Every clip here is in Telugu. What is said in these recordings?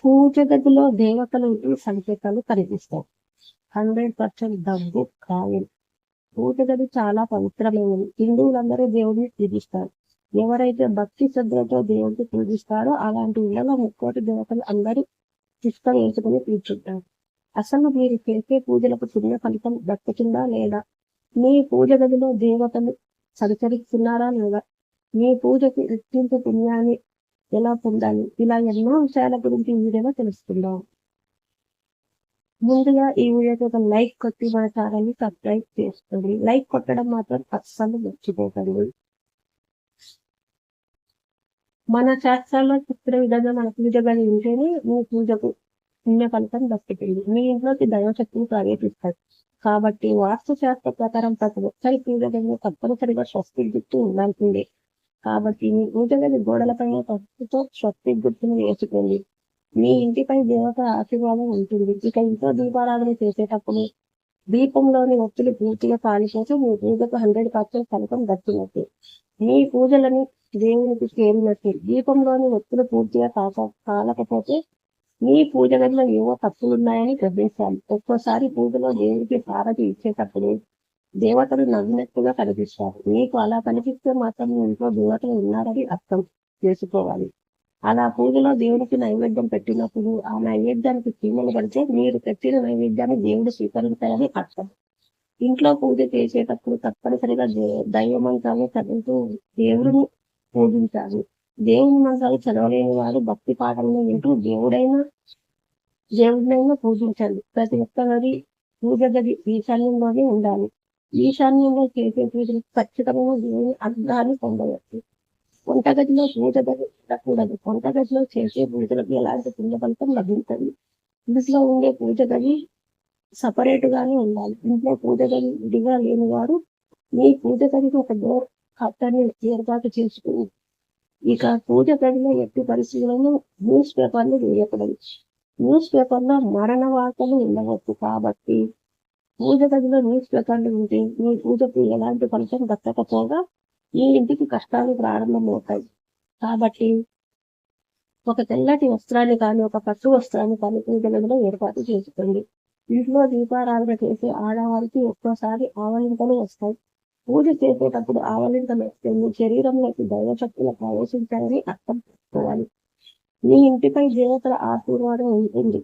పూజ గదిలో దేవతల సంకేతాలు కనిపిస్తాయి హండ్రెడ్ పర్సెంట్ దగ్గు కాయలు పూజ గది చాలా పవిత్రమైనది. హిందువులందరూ దేవుడిని పూజిస్తారు. ఎవరైతే భక్తి శ్రద్ధలతో దేవుడిని పూజిస్తారో అలాంటి ఇళ్ళలో ముక్కోటి దేవతలు అందరూ పుష్పం వేసుకుని కూర్చుంటారు. అసలు మీరు చేసే పూజలకు పుణ్య ఫలితం దక్కుతుందా లేదా? మీ పూజ గదిలో దేవతలు సంచరిస్తున్నారా లేదా? మీ పూజకి రెట్టింపు పుణ్యాన్ని ఎలా పొందాలి? ఇలా ఎన్నో విషయాల గురించి ఈ వీడియోలో తెలుసుకుందాం. ముందుగా ఈ వీడియోకి ఒక లైక్ కొట్టి మన ఛానల్ని సబ్స్క్రైబ్ చేసుకోండి. లైక్ కొట్టడం మాత్రం అస్సలు మర్చిపోకండి. మన శాస్త్రాల్లో చెప్పిన విధంగా మన పూజ గది ఉంటేనే మీ పూజకు పుణ్య ఫలితం దక్కుతుంది. మీ ఇంట్లోకి దైవశక్తిని ప్రవేశిస్తారు కాబట్టి వాస్తు శాస్త్ర ప్రకారం ప్రతి ఒక్కరి పూజ గదిలో తప్పనిసరిగా స్వస్తి గుర్తు ఉండాల్సిందే. కాబట్టి మీ పూజ గది గోడలపైన పసుపుతో స్వస్తి గుర్తును వేసుకోండి. మీ ఇంటిపై దేవత ఆశీర్వాదం ఉంటుంది. ఇక ఇంట్లో దీపారాధన చేసేటప్పుడు దీపంలోని ఒత్తులు పూర్తిగా కాలిపోతే మీ పూజకు హండ్రెడ్ పర్సెంట్ ఫలితం దక్కినట్టు. మీ పూజలని దేవునికి చేరినట్టు. దీపంలోని ఒత్తులు పూర్తిగా కాక కాలకపోతే మీ పూజ గదిలో ఏవో తప్పులున్నాయని గ్రహించాలి. ఒక్కోసారి పూజలో దేవుడికి హారతి ఇచ్చేటప్పుడు దేవతలు నవ్వినట్టుగా కనిపిస్తారు. మీకు అలా కనిపిస్తే మాత్రం ఇంట్లో దేవతలు ఉన్నారని అర్థం చేసుకోవాలి. అలా పూజలో దేవుడికి నైవేద్యం పెట్టినప్పుడు ఆ నైవేద్యానికి చీమలు పడితే మీరు పెట్టిన నైవేద్యాన్ని దేవుడు స్వీకరించాలని అర్థం. ఇంట్లో పూజ చేసేటప్పుడు తప్పనిసరిగా దే- దైవ మంత్రాలు చదువుతూ దేవుడిని పూజించాలి. దేవుని మంత్రాలు చదవలేని వారు భక్తి పాఠంలో వింటూ దేవుడైనా దేవుడినైనా పూజించాలి. ప్రతి ఒక్కరి పూజ గది ఈశాన్యంలోనే ఉండాలి. ఈశాన్యంలో చేసే పూజలు ఖచ్చితంగా దేవుని అనుగ్రహాన్ని పొందవచ్చు. వంటగదిలో పూజ గది ఉండకూడదు. వంటగదిలో చేసే పూజలకు ఎలాంటి పుణ్య ఫలితం లభించదు. ఇంట్లో ఉండే పూజ గది సపరేట్ గానే ఉండాలి. ఇంట్లో పూజ గది విడిగా లేని వారు మీ పూజ గదికి ఒక డోర్ కట్టని ఏర్పాటు చేసుకుని ఇక పూజ గదిలో ఎట్టి పరిస్థితులను న్యూస్ పేపర్లు వేయకూడదు. న్యూస్ పేపర్లో మరణ వార్తలు ఉండవచ్చు కాబట్టి పూజ గదిలో న్యూస్ పేపర్లు ఉంటే మీ పూజకు ఎలాంటి ఫలితం దక్కకపోగా ఈ ఇంటికి కష్టాలు ప్రారంభమవుతాయి. కాబట్టి ఒక తెల్లటి వస్త్రాన్ని కానీ ఒక పట్టు వస్త్రాన్ని కానీ పూజ గదిలో ఏర్పాటు చేసుకోండి. ఇంట్లో దీపారాధన చేసే ఆడవారికి ఒక్కోసారి ఆవలింతలు వస్తాయి. పూజ చేసేటప్పుడు ఆవలింతలు వస్తే మీ శరీరంలోకి దైవశక్తులు ప్రవేశించాలని అర్థం చేసుకోవాలి. మీ ఇంటిపై దేవతల ఆశీర్వాదం ఉంటుంది.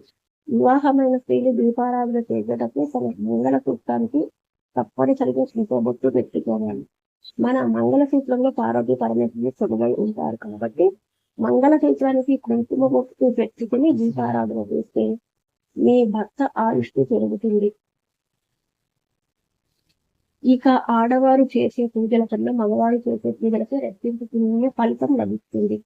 వివాహమైన స్త్రీలు దీపారాధన చేసేటప్పుడు తన మంగళ సూత్రానికి తప్పనిసరిగా శ్రీకోబొట్టు పెట్టుకోవాలి. మన మంగళ సూత్రంలో పార్వతీ పరమేశ్వరులు ఉంటారు కాబట్టి మంగళ సూత్రానికి కుంకుమ బొట్టు పెట్టుకుని దీపారాధన చేస్తే మీ భర్త ఆయుష్టి పెరుగుతుంది. ఇక ఆడవారు చేసే పూజల కన్నా మగవారు చేసే పూజలకి రెట్టింపు పుణ్య ఫలితం లభిస్తుంది.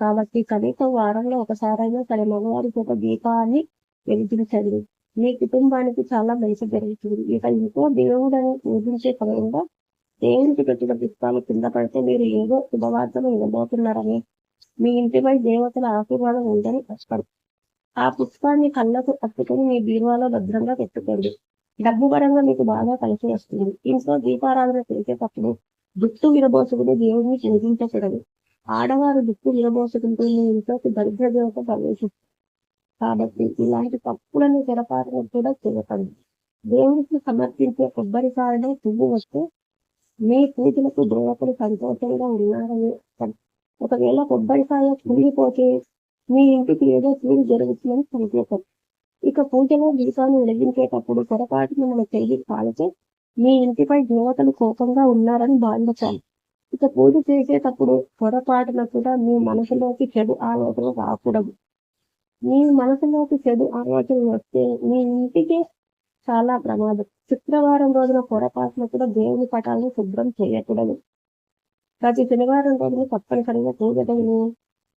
కాబట్టి కనీసం వారంలో ఒకసారైనా సరే మగవారి ఒక దీపాన్ని వెలిగించండి మీ కుటుంబానికి చాలా మంచి జరుగుతుంది ఇక ఇంకో దేవుడని పూజించే సమయంలో దేవునికి పెట్టిన పుష్పాలు కింద పడితే మీరు ఏదో శుభవార్తలు ఇవ్వబోతున్నారని మీ ఇంటిపై దేవతల ఆశీర్వాదం ఉందని కష్టపడు ఆ పుష్పాన్ని కళ్ళకు అత్తుకొని మీ బీరువాలో భద్రంగా పెట్టుకోండి. డబ్బు పరంగా మీకు బాగా కలిసి వస్తుంది. ఇంట్లో దీపారాధన చేసేటప్పుడు జుట్టు విరబోసుకుని దేవుడిని పూజించకూడదు. ఆడవారు జుట్టు విరబోసుకుంటూ మీ ఇంట్లోకి దరిద్ర దేవత ప్రవేశిస్తుంది కాబట్టి ఇలాంటి తప్పులను జరపాలని కూడా చేయకండి దేవుడికి సమర్పించే కొబ్బరికాయలో పువ్వు వస్తే మీ పూజలకు దేవతలు సంతోషంగా ఉన్నారని ఒకవేళ కొబ్బరికాయ కుళ్ళిపోతే మీ ఇంటికి ఏదో పూజ జరుగుతుందని సంకేతం. ఇక పూజలో దీపాన్ని వెలిగించేటప్పుడు పొరపాటును మన చెయ్యి కాలితే మీ ఇంటిపై దేవతలు కోపంగా ఉన్నారని భావించాలి. ఇక పూజ చేసేటప్పుడు పొరపాటున కూడా మీ మనసులోకి చెడు ఆలోచన రాకూడదు. మీ మనసులోకి చెడు ఆలోచనలు వస్తే మీ ఇంటికి చాలా ప్రమాదం. శుక్రవారం రోజున పొరపాటున కూడా దేవుని పటాలను శుభ్రం చేయకూడదు. ప్రతి శనివారం రోజున తప్పనిసరిగా కూగడని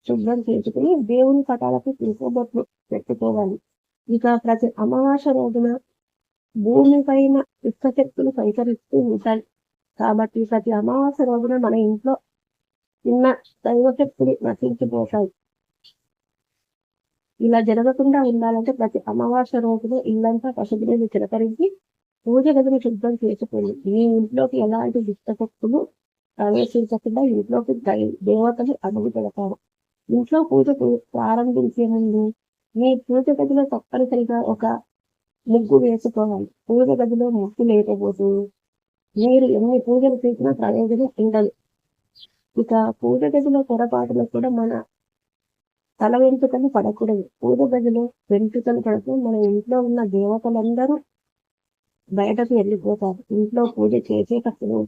శుభ్రం చేసుకుని దేవుని పటాలకు కుంకుమబొట్లు పెట్టుకోవాలి. ఇక ప్రతి అమావాస రోజున భూమి పైన శక్తులు సంచరిస్తూ ఉంటాయి. కాబట్టి ప్రతి అమావాస రోజున మన ఇంట్లో చిన్న దైవశక్తులు నశించిపోతాయి. ఇలా జరగకుండా ఉండాలంటే ప్రతి అమావాస్య రోజున ఇల్లంతా పశువులను చిలకరించి పూజ గదిని శుద్ధం చేసుకోండి. మీ ఇంట్లోకి ఎలాంటి దుష్టశక్తులు ప్రవేశించకుండా ఇంట్లోకి దేవతలు అడుగు పెడతారు. ఇంట్లో పూజకు ప్రారంభించే ముందు మీ పూజ గదిలో తప్పనిసరిగా ఒక ముగ్గు వేసుకోవాలి. పూజ గదిలో ముగ్గు లేకపోతే మీరు ఎన్ని పూజలు చేసినా ప్రయోజనం ఉండదు. ఇక పూజ గదిలో పొరపాటులో కూడా మన తల వెంట్రుకలు పడకూడదు. పూజ గదిలో వెంట్రుకలు పడుతూ మన ఇంట్లో ఉన్న దేవతలందరూ బయటకు వెళ్ళిపోతారు. ఇంట్లో పూజ చేసేటప్పుడు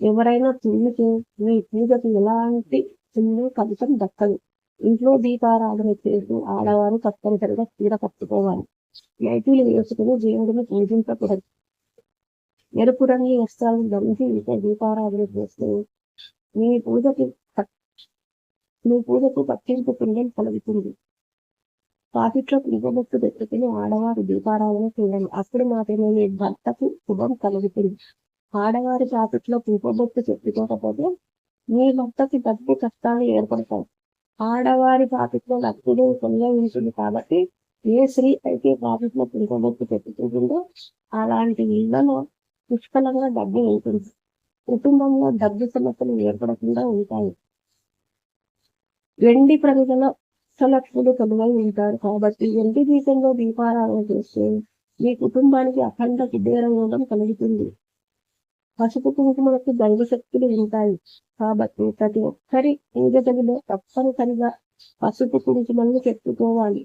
ఎవరైనా తుమ్మితే మీ పూజకు ఎలాంటి తుమ్ము ఫలితం దక్కదు. ఇంట్లో దీపారాధన చేసి ఆడవారు తప్పనిసరిగా చీర కట్టుకోవాలి. నైటీలు వేసుకుని దేవుడిని పూజించకూడదు. ఎరుపు రంగు వస్త్రాలు ధరించి ఇంట్లో దీపారాధన చేస్తే మీ పూజకి నీ మీ పూజకు పట్టింపు పుణ్యం కలుగుతుంది. పాకిట్లో కుంకుమొట్టు దగ్గరికి ఆడవారు దీపారాధన చేయండి. అప్పుడు మాత్రమే మీ భర్తకు శుభం కలుగుతుంది. ఆడవారి పాకిట్లో కుంకుమొట్టు చెప్పుకోకపోతే మీ భర్తకి డబ్బు కష్టాలు ఏర్పడతాయి. ఆడవారి పాకిట్లో లక్ష్మీ పుణ్యం ఉంటుంది కాబట్టి ఏ స్త్రీ అయితే పాకిట్లో కుంకుమొట్టు పెట్టుకుంటుందో అలాంటి ఇళ్ళలో పుష్కలంగా డబ్బు ఉంటుంది. కుటుంబంలో డబ్బు సమస్యలు ఏర్పడకుండా ఉంటాయి. వెండి ప్రజల లక్ష్ములు కొలువై ఉంటారు. కాబట్టి వెండి దీపంలో దీపారాధన చేస్తే మీ కుటుంబానికి అఖండ కుబేర కలుగుతుంది. పసుపు కుంకుమలకు దైవశక్తులు ఉంటాయి. కాబట్టి ప్రతి ఒక్కరి పూజ గదిలో తప్పనిసరిగా పసుపు కుంకుమలను పెట్టుకోవాలి.